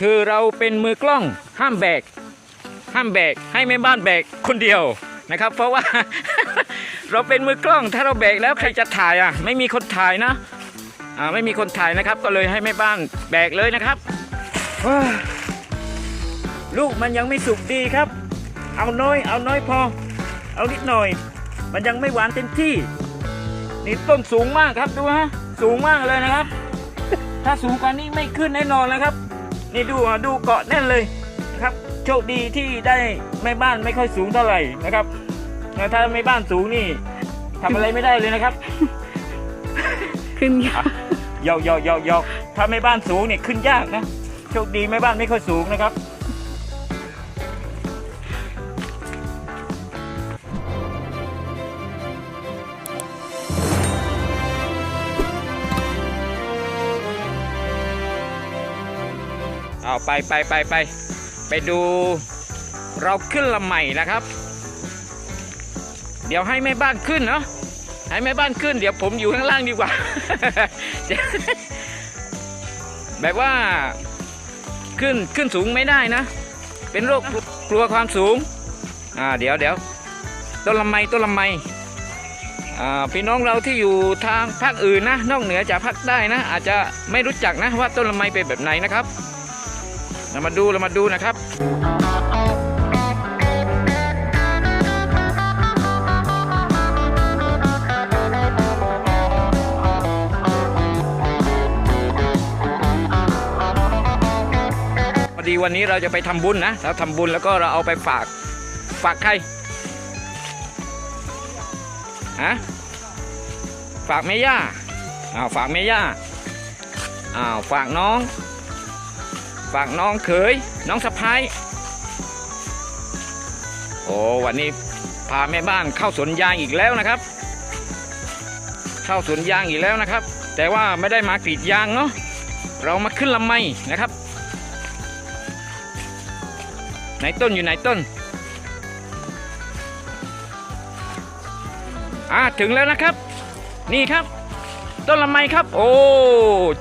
คือเราเป็นมือกล้องห้ามแบก ห้ามแบก ให้แม่บ้านแบกคนเดียวนะครับ เพราะว่า เราเป็นมือกล้องถ้าเราแบกแล้วใครจะถ่ายอะ ไม่มีคนถ่ายนะอ่าไม่มีคนถ่ายนะครับ ก็เลยให้แม่บ้านแบกเลยนะครับลูกมันยังไม่สุกดีครับ เอาน้อย เอาน้อยพอ เอานิดหน่อย มันยังไม่หวานเต็มที่ นี่ต้นสูงมากครับดูฮะสูงมากเลยนะครับ ถ้าสูงกว่านี้ไม่ขึ้นแน่นอนเลยครับ นี่ดูอะดูเกาะแน่นเลยนะครับ โชคดีที่ได้แม่บ้านไม่ค่อยสูงเท่าไหร่นะครับนะถ้าแม่บ้านสูงนี่ทำอะไรไม่ได้เลยนะครับ ขึ้นยากยอกยอกยอกยอกถ้าแม่บ้านสูงเนี่ยขึ้นยากนะโชคดีแม่บ้านไม่ค่อยสูงนะครับ เอาไปไปไปไปไปดูเราขึ้นลำใหม่นะครับ เดี๋ยวให้แม่บ้านขึ้นเนาะให้แม่บ้านขึ้น เดี๋ยวผมอยู่ข้างล่างดีกว่า แบบว่าขึ้นขึ้นสูงไม่ได้นะ เป็นโรคกลัวความสูง อ่าเดี๋ยวเดี๋ยวต้นลำไมต้นลำไมอ่าพี่น้องเราที่อยู่ทางภาคอื่นนะ นอกเหนือจากภาคใต้นะ อาจจะไม่รู้จักนะว่าต้นลำไมเป็นแบบไหนนะครับ เรามาดูเรามาดูนะครับพอดีวันนี้เราจะไปทำบุญนะเราทำบุญแล้วก็เราเอาไปฝากฝากใครฮะฝากแม่ย่าอ้าวฝากแม่ย่าอ้าวฝากน้อง ฝากน้องเขยน้องสะพ้ายโอ้วันนี้พาแม่บ้านเข้าสวนยางอีกแล้วนะครับ เข้าสวนยางอีกแล้วนะครับ แต่ว่าไม่ได้มากรีดยางเนาะเรามาขึ้นลำไม้นะครับไหนต้นอยู่ไหนต้นอ่าถึงแล้วนะครับ นี่ครับ ต้นลำไม้ครับ โอ้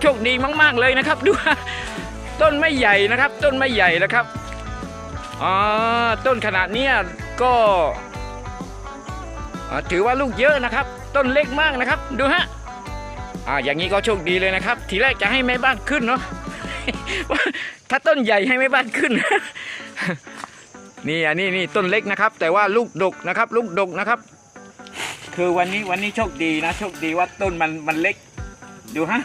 โชคดีมาก ๆ เลยนะครับดูว่า ต้นไม่ใหญ่นะครับ ต้นไม่ใหญ่นะครับอ๋อต้นขนาดเนี้ยก็ถือว่าลูกเยอะนะครับ ต้นเล็กมากนะครับ ดูฮะอ่าอย่างนี้ก็โชคดีเลยนะครับ ทีแรกจะให้แม่บ้านขึ้นเนาะถ้าต้นใหญ่ให้แม่บ้านขึ้น นี่อันนี้นี่ต้นเล็กนะครับ แต่ว่าลูกดกนะครับ ลูกดกนะครับ คือวันนี้วันนี้โชคดีนะ โชคดีว่าต้นมันมันเล็ก ดูฮะ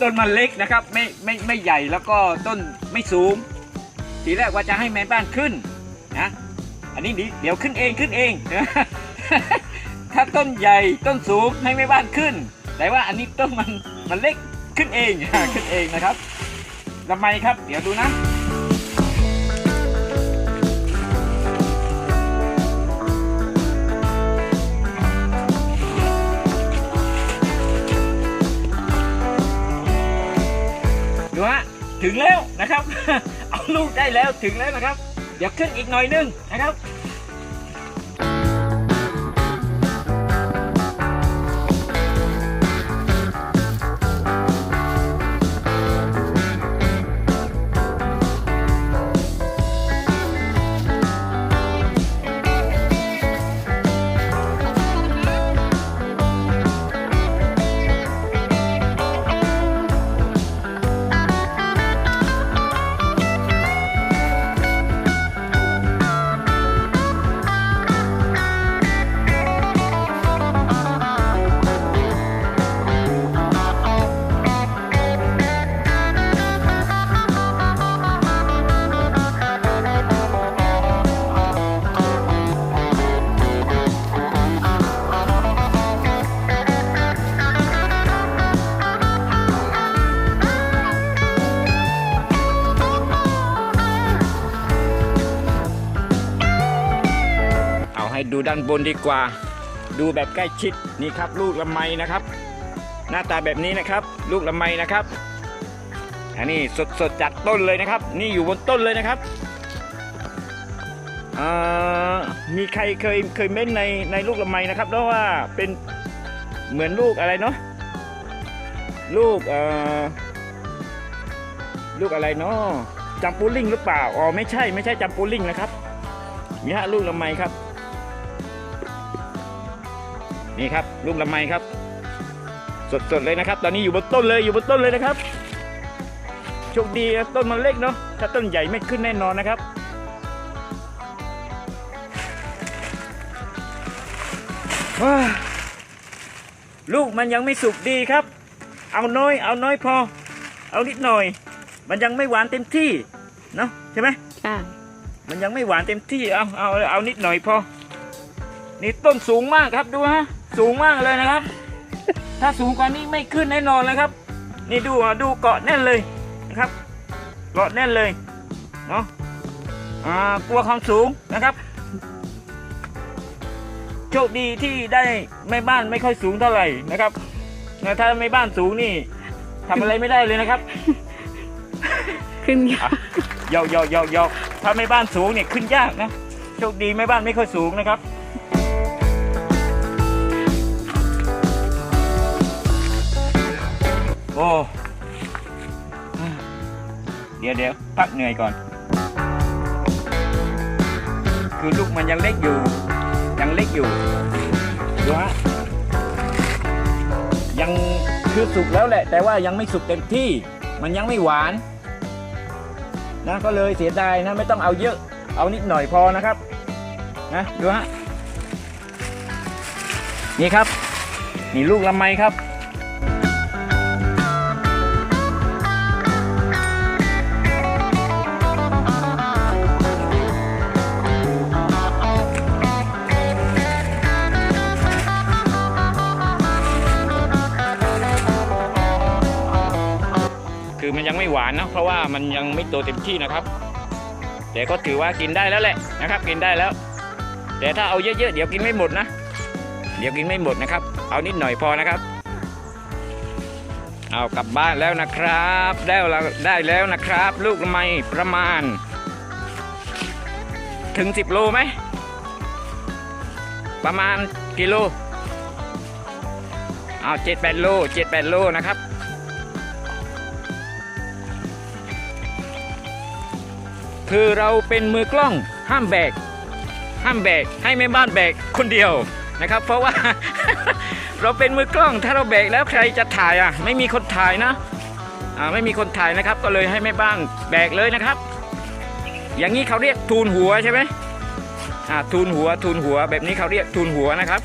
ต้นมันเล็กนะครับไม่ไม่ไม่ใหญ่แล้วก็ต้นไม่สูง ทีแรกว่าจะให้แม่บ้านขึ้นนะอันนี้เดี๋ยวขึ้นเองขึ้นเอง ถ้าต้นใหญ่ต้นสูงให้แม่บ้านขึ้น แต่ว่าอันนี้ต้นมันมันเล็กขึ้นเองขึ้นเองนะครับทำไมครับ เดี๋ยวดูนะ ถึงแล้วนะครับ เอาลูกได้แล้วถึงแล้วนะครับ เดี๋ยวขึ้นอีกหน่อยนึงนะครับ ดูด้านบนดีกว่า ดูแบบใกล้ชิดนี่ครับ ลูกลำไมนะครับ หน้าตาแบบนี้นะครับ ลูกลำไมนะครับอันนี้สดสดๆจากต้นเลยนะครับ นี่อยู่บนต้นเลยนะครับมีใครเคยเคยเม้นในในลูกลำไมนะครับแล้วว่าเป็นเหมือนลูกอะไรเนาะลูกเอ่อลูกอะไรเนาะจัมปูลิงหรือเปล่าอ๋อไม่ใช่ไม่ใช่จัมปูลิงนะครับนี่ฮะลูกละไมครับ นี่ครับลูกละไมครับ สดๆเลยนะครับ ตอนนี้อยู่บนต้นเลยอยู่บนต้นเลยนะครับโชคดีนะต้นมันเล็กเนาะถ้าต้นใหญ่ไม่ขึ้นแน่นอนนะครับว้าลูกมันยังไม่สุกดีครับ เอาน้อยเอาน้อยพอ เอานิดหน่อย มันยังไม่หวานเต็มที่เนาะใช่ไหมใช่มันยังไม่หวานเต็มที่เอาเอาเอานิดหน่อยพอ นี่ต้นสูงมากครับดูฮะ สูงมากเลยนะครับ ถ้าสูงกว่านี้ไม่ขึ้นแน่นอนเลยครับ นี่ดูอะดูเกาะแน่นเลยนะครับเกาะแน่นเลยเนาะอ่ากลัวความสูงนะครับ โชคดีที่ได้แม่บ้านไม่ค่อยสูงเท่าไหร่นะครับนะถ้าแม่บ้านสูงนี่ทำอะไรไม่ได้เลยนะครับ ขึ้นยากหยอกหยอกหยอกหยอกถ้าแม่บ้านสูงเนี่ยขึ้นยากนะโชคดีแม่บ้านไม่ค่อยสูงนะครับ โอ้เดี๋ยวเดี๋ยวพักเหนื่อยก่อน คือลูกมันยังเล็กอยู่ ยังเล็กอยู่ดูฮะยังคือสุกแล้วแหละ แต่ว่ายังไม่สุกเต็มที่ มันยังไม่หวานนะก็เลยเสียดายนะไม่ต้องเอาเยอะ เอานิดหน่อยพอนะครับนะดูฮะนี่ครับ นี่ลูกลำไมครับ หวานนะเพราะว่ามันยังไม่โตเต็มที่นะครับ แต่ก็ถือว่ากินได้แล้วแหละนะครับ กินได้แล้ว แต่ถ้าเอาเยอะๆเดี๋ยวกินไม่หมดนะ เดี๋ยวกินไม่หมดนะครับ เอานิดหน่อยพอนะครับ เอากลับบ้านแล้วนะครับได้แล้วได้แล้วนะครับ ลูกไมประมาณ ถึง 10 โลไหมประมาณกิโลเอาเจ็ดแปดโลเจ็ดแปดโลนะครับ คือเราเป็นมือกล้องห้ามแบก ห้ามแบกให้แม่บ้านแบกคนเดียวนะครับ เพราะว่า เราเป็นมือกล้องถ้าเราแบกแล้วใครจะถ่ายอะ ไม่มีคนถ่ายนะอ่าไม่มีคนถ่ายนะครับ ก็เลยให้แม่บ้านแบกเลยนะครับ อย่างนี้เขาเรียกทูนหัวใช่ไหมอ่าทูนหัวทูนหัวแบบนี้เขาเรียกทูนหัวนะครับ